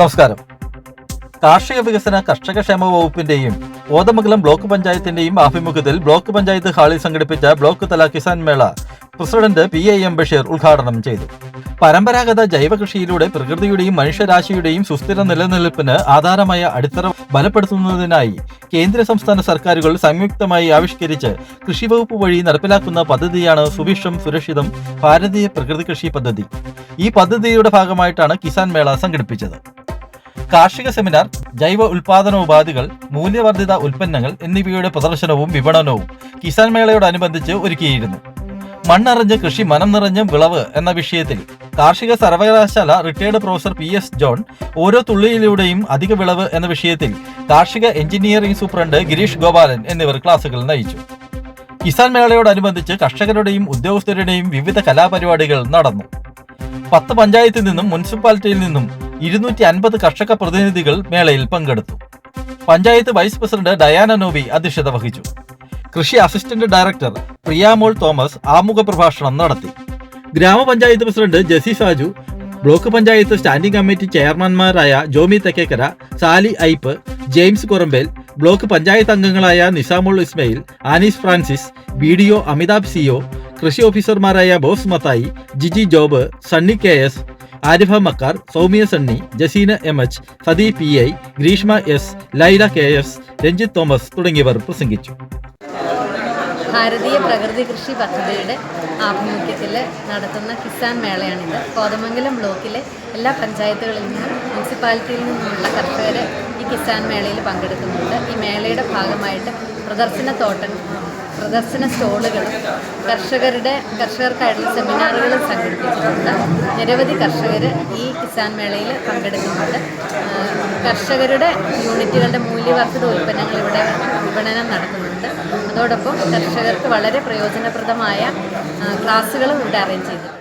നമസ്കാരം. കാർഷിക വികസന കർഷക ക്ഷേമ വകുപ്പിന്റെയും ഓതമംഗലം ബ്ലോക്ക് പഞ്ചായത്തിന്റെയും ആഭിമുഖ്യത്തിൽ ബ്ലോക്ക് പഞ്ചായത്ത് ഹാളിൽ സംഘടിപ്പിച്ച ബ്ലോക്ക് തല Kisan Mela president P A M Basheer ഉദ്ഘാടനം ചെയ്തു. പരമ്പരാഗത ജൈവ കൃഷിയിലൂടെ പ്രകൃതിയുടെയും മനുഷ്യരാശിയുടെയും സുസ്ഥിര നിലനിൽപ്പിന് ആധാരമായ അടിത്തറ ബലപ്പെടുത്തുന്നതിനായി കേന്ദ്ര സംസ്ഥാന സർക്കാരുകൾ സംയുക്തമായി ആവിഷ്കരിച്ച് കൃഷിവകുപ്പ് വഴി നടപ്പിലാക്കുന്ന പദ്ധതിയാണ് സുഭിക്ഷം സുരക്ഷിതം ഭാരതീയ പ്രകൃതി കൃഷി പദ്ധതി. ഈ പദ്ധതിയുടെ ഭാഗമായിട്ടാണ് കിസാൻ മേള സംഘടിപ്പിച്ചത്. കാർഷിക സെമിനാർ ജൈവ ഉൽപാദന ഉപാധികൾ മൂല്യവർദ്ധിത ഉൽപ്പന്നങ്ങൾ എന്നിവയുടെ പ്രദർശനവും വിപണനവും കിസാൻ മേളയോടനുബന്ധിച്ച് ഒരുക്കിയിരുന്നു. മണ്ണറിഞ്ഞ് കൃഷി മനം നിറഞ്ഞ വിളവ് എന്ന വിഷയത്തിൽ കാർഷിക സർവകലാശാല retired professor P S John ഓരോ തുള്ളിയിലൂടെയും അധിക വിളവ് എന്ന വിഷയത്തിൽ കാർഷിക എഞ്ചിനീയറിംഗ് സൂപ്രണ്ട് ഗിരീഷ് ഗോപാലൻ എന്നിവർ ക്ലാസുകൾ നയിച്ചു. കിസാൻ മേളയോടനുബന്ധിച്ച് കർഷകരുടെയും ഉദ്യോഗസ്ഥരുടെയും വിവിധ കലാപരിപാടികൾ നടന്നു. പത്ത് പഞ്ചായത്തിൽ നിന്നും മുനിസിപ്പാലിറ്റിയിൽ നിന്നും ഇരുന്നൂറ്റി അൻപത് കർഷക പ്രതിനിധികൾ മേളയിൽ പങ്കെടുത്തു. Panchayat vice president Diana Noby അധ്യക്ഷത വഹിച്ചു. കൃഷി അസിസ്റ്റന്റ് ഡയറക്ടർ പ്രിയാമോൾ തോമസ് ആമുഖ പ്രഭാഷണം നടത്തി. Gramapanchayat president Jessy Saju block panchayat standing committee ചെയർമാൻമാരായ Jomy Thekkekara Sally Aipe James Korambel block panchayat അംഗങ്ങളായ Nizamul Ismail Annies Francis B D O Amitabh CO കൃഷി ഓഫീസർമാരായ Bose Mathai Jiji Job Sunny K S Arifa Makkar Soumya Sunny Jaseena M H Sathi P I Greeshma S Laila K S Ranjith Thomas തുടങ്ങിയവർ പ്രസംഗിച്ചു. ഭാരതീയ പ്രകൃതി കൃഷി പദ്ധതിയുടെ ആഭിമുഖ്യത്തിൽ നടത്തുന്ന കിസാൻ മേളയാണിത്. കോതമംഗലം ബ്ലോക്കിലെ എല്ലാ പഞ്ചായത്തുകളിൽ നിന്നും മുനിസിപ്പാലിറ്റിയിൽ നിന്നുമുള്ള കർഷകർ ഈ കിസാൻ മേളയിൽ പങ്കെടുക്കുന്നുണ്ട്. ഈ മേളയുടെ ഭാഗമായിട്ട് പ്രദർശന തോട്ടം പ്രദർശന സ്റ്റോളുകളും കർഷകരുടെ കർഷകർക്കായിട്ടുള്ള സെമിനാറുകളും സംഘടിപ്പിച്ചിട്ടുണ്ട്. നിരവധി കർഷകർ ഈ കിസാൻ മേളയിൽ പങ്കെടുക്കുന്നുണ്ട്. കർഷകരുടെ യൂണിറ്റുകളുടെ മൂല്യവർദ്ധിത ഉൽപ്പന്നങ്ങൾ ഇവിടെ വിപണനം നടത്തുന്നുണ്ട്. അതോടൊപ്പം കർഷകർക്ക് വളരെ പ്രയോജനപ്രദമായ ക്ലാസ്സുകളും ഇവിടെ അറേഞ്ച് ചെയ്തിട്ടുണ്ട്